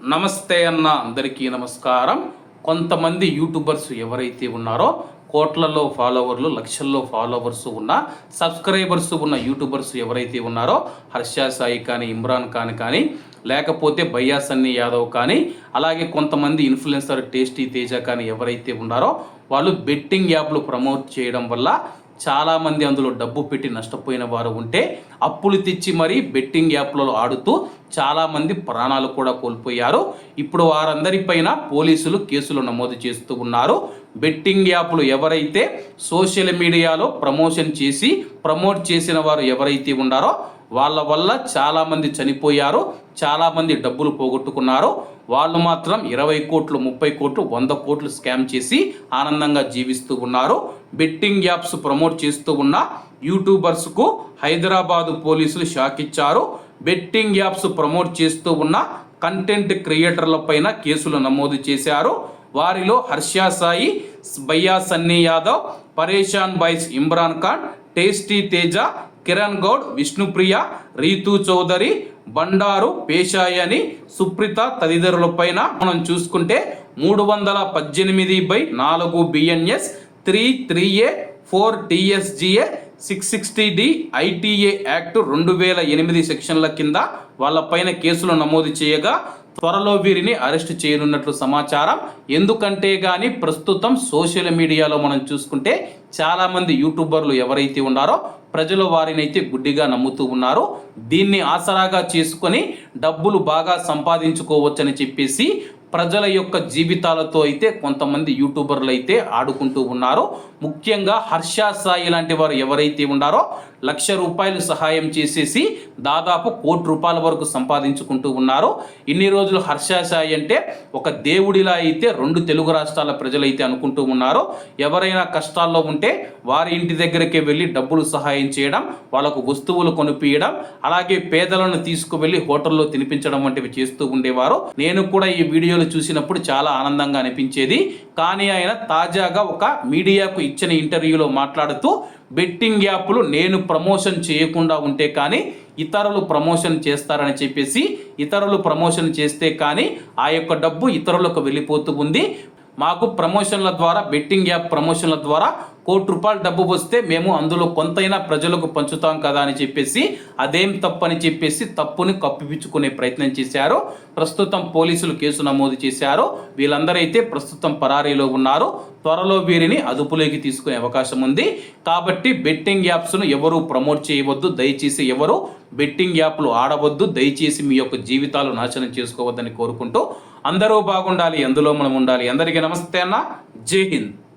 నమస్తే అన్న అందరికీ నమస్కారం. కొంతమంది యూట్యూబర్స్ ఎవరైతే ఉన్నారో కోట్లలో ఫాలోవర్లు లక్షల్లో ఫాలోవర్స్ ఉన్న సబ్స్క్రైబర్స్ ఉన్న యూట్యూబర్స్ ఎవరైతే ఉన్నారో హర్ష సాయి కానీ ఇమ్రాన్ ఖాన్ కానీ లేకపోతే బయ్యా సన్నీ యాదవ్ కానీ అలాగే కొంతమంది ఇన్ఫ్లుయెన్సర్ టేస్టీ తేజ కానీ ఎవరైతే ఉన్నారో వాళ్ళు బెట్టింగ్ యాప్లు ప్రమోట్ చేయడం వల్ల చాలామంది అందులో డబ్బు పెట్టి నష్టపోయిన వారు ఉంటే అప్పులు తెచ్చి మరీ బెట్టింగ్ యాప్లలో ఆడుతూ చాలామంది ప్రాణాలు కూడా కోల్పోయారు. ఇప్పుడు వారందరిపైన పోలీసులు కేసులు నమోదు చేస్తూ ఉన్నారు. బెట్టింగ్ యాప్లు ఎవరైతే సోషల్ మీడియాలో ప్రమోషన్ చేసి ప్రమోట్ చేసిన వారు ఎవరైతే ఉన్నారో వాళ్ళ వల్ల చాలామంది చనిపోయారు. చాలామంది డబ్బులు పోగొట్టుకున్నారు. వాళ్ళు మాత్రం ఇరవై కోట్లు ముప్పై కోట్లు వంద కోట్లు స్కామ్ చేసి ఆనందంగా జీవిస్తూ ఉన్నారు. బెట్టింగ్ యాప్స్ ప్రమోట్ చేస్తూ ఉన్న యూట్యూబర్స్కు హైదరాబాదు పోలీసులు షాక్ ఇచ్చారు బెట్టింగ్ యాప్స్ ప్రమోట్ చేస్తూ ఉన్న కంటెంట్ క్రియేటర్ల పైన కేసులు నమోదు చేశారు. వారిలో హర్ష సాయి బయ్యా సన్నీ యాదవ్ పరేషాన్ బైస్ ఇమ్రాన్ ఖాన్ టేస్టీ తేజ కిరణ్ గౌడ్ విష్ణుప్రియ రీతు చౌదరి బండారు పేషాయని సుప్రిత తదితరులపైన మనం చూసుకుంటే మూడు వందల పద్దెనిమిది బై నాలుగు BNS three three A four TSGA six sixty D ITA act రెండు వేల ఎనిమిది సెక్షన్ల కింద వాళ్ళపైన కేసులు నమోదు చేయగా త్వరలో వీరిని అరెస్ట్ చేయనున్నట్లు సమాచారం. ఎందుకంటే కానీ ప్రస్తుతం సోషల్ మీడియాలో మనం చూసుకుంటే చాలామంది యూట్యూబర్లు ఎవరైతే ఉన్నారో ప్రజలు వారిని అయితే గుడ్డిగా నమ్ముతూ ఉన్నారు. దీన్ని ఆసరాగా చేసుకొని డబ్బులు బాగా సంపాదించుకోవచ్చని చెప్పేసి ప్రజల యొక్క జీవితాలతో అయితే కొంతమంది యూట్యూబర్లు అయితే ఆడుకుంటూ ఉన్నారు. ముఖ్యంగా హర్ష సాయి లాంటి వారు ఎవరైతే ఉన్నారో లక్ష రూపాయలు సహాయం చేసేసి దాదాపు కోటి రూపాయల వరకు సంపాదించుకుంటూ ఉన్నారు. ఇన్ని రోజులు హర్ష సాయి అంటే ఒక దేవుడిలా అయితే రెండు తెలుగు రాష్ట్రాల ప్రజలైతే అనుకుంటూ ఉన్నారు. ఎవరైనా కష్టాల్లో ఉంటే వారి ఇంటి దగ్గరికి వెళ్ళి డబ్బులు సహాయం చేయడం వాళ్ళకు వస్తువులు కొనిపించడం అలాగే పేదలను తీసుకువెళ్ళి హోటల్లో తినిపించడం వంటివి చేస్తూ ఉండేవారు. నేను కూడా ఈ వీడియోలు చూసినప్పుడు చాలా ఆనందంగా అనిపించేది. కానీ ఆయన తాజాగా ఒక మీడియాకు ఇచ్చిన ఇంటర్వ్యూలో మాట్లాడుతూ బెట్టింగ్ యాప్లు నేను ప్రమోషన్ చేయకుండా ఉంటే కానీ ఇతరులు ప్రమోషన్ చేస్తారని చెప్పేసి ఇతరులు ప్రమోషన్ చేస్తే కానీ ఆ యొక్క డబ్బు ఇతరులకు వెళ్ళిపోతూ ఉంది. మాకు ప్రమోషన్ల ద్వారా బెట్టింగ్ యాప్ ప్రమోషన్ల ద్వారా కోటి రూపాయలు డబ్బు వస్తే మేము అందులో కొంతైనా ప్రజలకు పంచుతాం కదా అని చెప్పేసి అదేం తప్పని చెప్పేసి తప్పుని కప్పిపుచ్చుకునే ప్రయత్నం చేశారు. ప్రస్తుతం పోలీసులు కేసు నమోదు చేశారు. వీళ్ళందరైతే ప్రస్తుతం పరారీలో ఉన్నారు. త్వరలో వీరిని అదుపులోకి తీసుకునే అవకాశం ఉంది. కాబట్టి బెట్టింగ్ యాప్స్ను ఎవరు ప్రమోట్ చేయవద్దు. దయచేసి ఎవరు బెట్టింగ్ యాప్లు ఆడవద్దు. దయచేసి మీ యొక్క జీవితాలు నాశనం చేసుకోవద్దని కోరుకుంటూ అందరూ బాగుండాలి. అందులో మనం ఉండాలి. అందరికీ నమస్తే అన్న. జై హింద్.